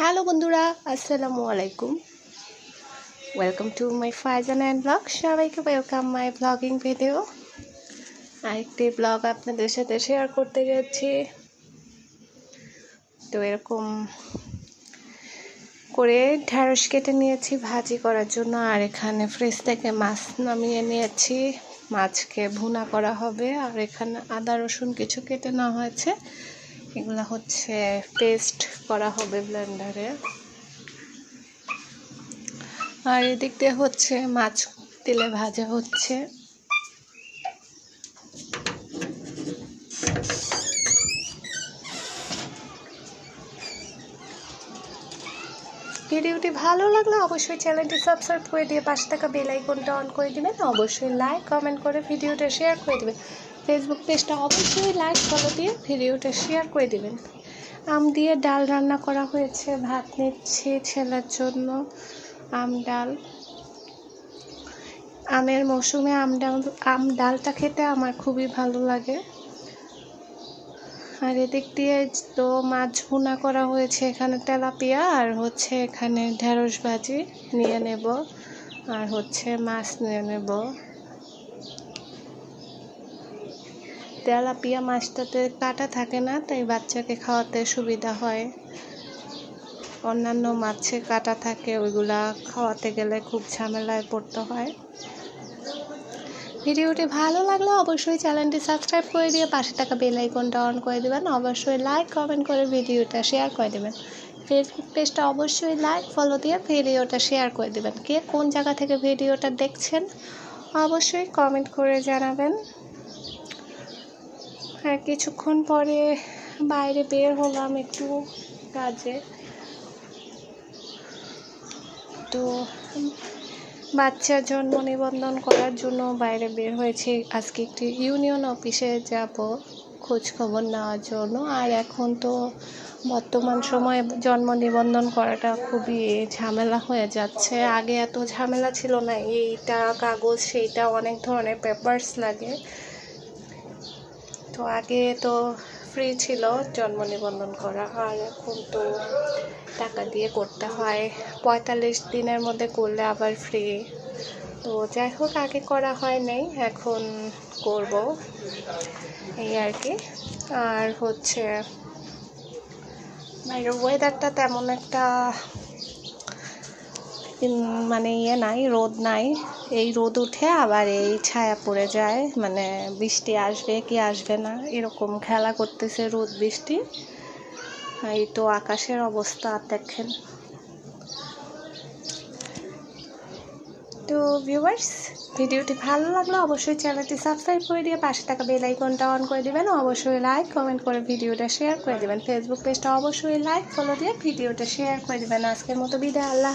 Hello বন্ধুরা, আসসালামু আলাইকুম। Welcome to my Faizan and blog সবাইকে ওয়েলকাম মাই ব্লগিং ভিডিও আরেকটি ব্লগ আপনাদের সাথে শেয়ার করতে যাচ্ছি। তো এরকম করে ঢ্যাঁড়স কেটে নিয়েছি, ভাজি করার জন্য। আর এখানে ফ্রিজ থেকে মাছ নামিয়ে নিয়েছি। মাছকে ভুনা করা হবে। আর এখানে আদা রসুন কিছু কেটে নেওয়া হয়েছে। এগুলো হচ্ছে পেস্ট করা হবে ব্লেন্ডারে। আর এদিক দিয়ে হচ্ছে মাছ তেলে ভাজা হচ্ছে। ভিডিওটি ভালো লাগলে অবশ্যই চ্যানেলটি সাবস্ক্রাইব করে দিয়ে পাশে থাকা বেল আইকনটা অন করে দিবেন। অবশ্যই লাইক, কমেন্ট করে ভিডিওটা শেয়ার করে দিবেন। ফেসবুক পেজটা অবশ্যই লাইক ফলো দিয়ে ভিডিওটা শেয়ার করে দিবেন। আম দিয়ে ডাল রান্না করা হয়েছে, ভাত নিচ্ছি ছেলের জন্য আম ডাল। আমের মৌসুমে আম ডাল, আম ডালটা খেতে আমার খুবই ভালো লাগে। আর এদিক দিয়ে তো মাছ ভুনা করা হয়েছে, এখানে তেলাপিয়া আর হচ্ছে এখানে ঢেঁড়স ভাজি নিয়ে নেব। আর হচ্ছে মাছ নিয়ে নেব। তেলাপিয়া মাছটাতে কাটা থাকে না, তাই বাচ্চাকে খাওয়াতে সুবিধা হয়। অন্যান্য মাছে কাটা থাকে, ওইগুলা খাওয়াতে গেলে খুব ঝামেলায় পড়তে হয়। ভিডিওটি ভালো লাগলে অবশ্যই চ্যানেলটি সাবস্ক্রাইব করে দিয়ে পাশে থাকা বেল আইকনটা অন করে দেবেন। অবশ্যই লাইক, কমেন্ট করে ভিডিওটা শেয়ার করে দেবেন। ফেসবুক পেজটা অবশ্যই লাইক, ফলো দিয়ে ভিডিওটা শেয়ার করে দেবেন। কে কোন জায়গা থেকে ভিডিওটা দেখছেন, অবশ্যই কমেন্ট করে জানাবেন। আর কিছুক্ষণ পরে বাইরে বের হলাম একটু কাজে। তো বাচ্চার জন্ম নিবন্ধন করার জন্য বাইরে বের হয়েছি। আজকে একটি ইউনিয়ন অফিসে যাব খোঁজ খবর নেওয়ার জন্য। আর এখন তো বর্তমান সময়ে জন্ম নিবন্ধন করাটা খুবই ঝামেলা হয়ে যাচ্ছে। আগে এত ঝামেলা ছিল না, এইটা কাগজ, সেইটা অনেক ধরনের পেপারস লাগে। তো আগে তো ফ্রি ছিল, জন্ম নিবন্ধন করা আর এখন তো টাকা দিয়ে করতে হয়। পঁয়তাল্লিশ দিনের মধ্যে করলে আবার ফ্রি তো যাই হোক, আগে করা হয় নাই, এখন করব। এই আর কি। আর হচ্ছে, বাইরের ওয়েদারটা তেমন একটা মানে ইয়ে নাই, রোদ নাই। এই রোদ উঠে আবার এই ছায়া পড়ে যায় মানে বৃষ্টি আসবে কি আসবে না, এরকম খেলা করতেছে রোদ, বৃষ্টি। এই তো আকাশের অবস্থা, দেখেন। তো ভিউয়ার্স ভিডিওটি ভালো লাগলে অবশ্যই চ্যানেলটি সাবস্ক্রাইব করে দিয়ে পাশে থাকা বেল আইকনটা অন করে দিবেন। অবশ্যই লাইক কমেন্ট করে ভিডিওটা শেয়ার করে দিবেন। ফেসবুক পেজটা অবশ্যই লাইক ফলো দিয়ে ভিডিওটা শেয়ার করে দিবেন। আজকের মতো বিদায়, আল্লাহ